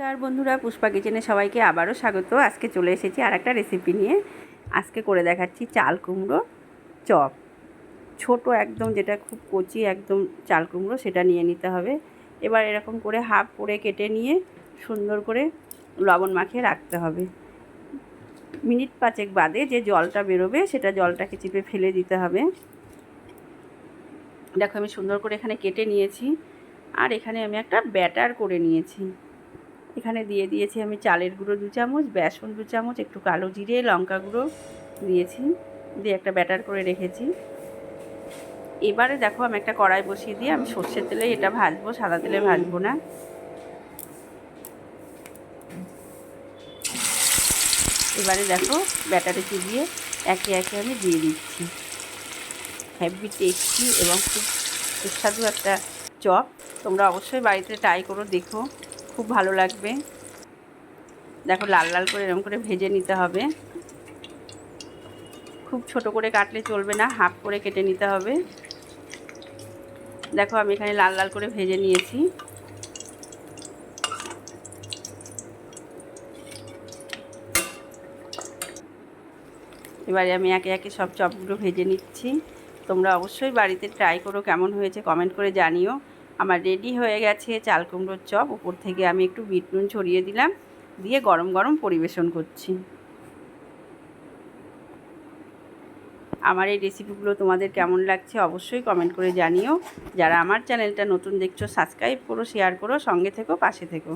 নমস্কার বন্ধুরা, পুষ্পা কিচেনে সবাইকে আবারও স্বাগত। আজকে চলে এসেছি আর একটা রেসিপি নিয়ে। আজকে করে দেখাচ্ছি চাল কুমড়ো চপ। ছোট একদম যেটা খুব কচি একদম চাল কুমড়ো, সেটা নিয়ে নিতে হবে। এবার এরকম করে হাফ করে কেটে নিয়ে সুন্দর করে লবণ মাখিয়ে রাখতে হবে। মিনিট পাঁচেক বাদে যে জলটা বেরোবে, সেটা জলটাকে চিপে ফেলে দিতে হবে। দেখো আমি সুন্দর করে এখানে কেটে নিয়েছি। আর এখানে আমি একটা ব্যাটার করে নিয়েছি। এখানে দিয়ে দিয়েছি আমি চালের গুঁড়ো দু চামচ, বেসন দু চামচ, একটু কালো জিরে, লঙ্কা গুঁড়ো দিয়েছি। দিয়ে একটা ব্যাটার করে রেখেছি। এবারে দেখো আমি একটা কড়াই বসিয়ে দিয়ে আমি সর্ষের তেলে এটা ভাজবো, সাদা তেলে ভাজবো না। এবারে দেখো ব্যাটারে চিবিয়ে একে একে আমি দিয়ে দিচ্ছি। হ্যাভি টেস্টি এবং খুব সুস্বাদু একটা চপ। তোমরা অবশ্যই বাড়িতে ট্রাই করো, দেখো। খুব ভালো লাগবে। দেখো লাল লাল করে এরকম করে ভেজে নিতে হবে। খুব ছোট করে কাটলে চলবে না, হাফ করে কেটে নিতে হবে। দেখো আমি এখানে লাল লাল করে ভেজে নিয়েছি। এবারে আমি একে একে সব চপগুলো ভেজে নিচ্ছি। তোমরা অবশ্যই বাড়িতে ট্রাই করো কেমন হয়েছে, কমেন্ট করে জানিও। আমার রেডি হয়ে গেছে, চাল কুমড়োর চপ। উপর থেকে আমি একটু বিট নুন ছড়িয়ে দিলাম, দিয়ে গরম গরম পরিবেশন করছি। আমার এই রেসিপিগুলো তোমাদের কেমন লাগছে অবশ্যই কমেন্ট করে জানিও। যারা আমার চ্যানেলটা নতুন দেখছ সাবস্ক্রাইব করো শেয়ার করো, সঙ্গে থেকো, পাশে থেকো।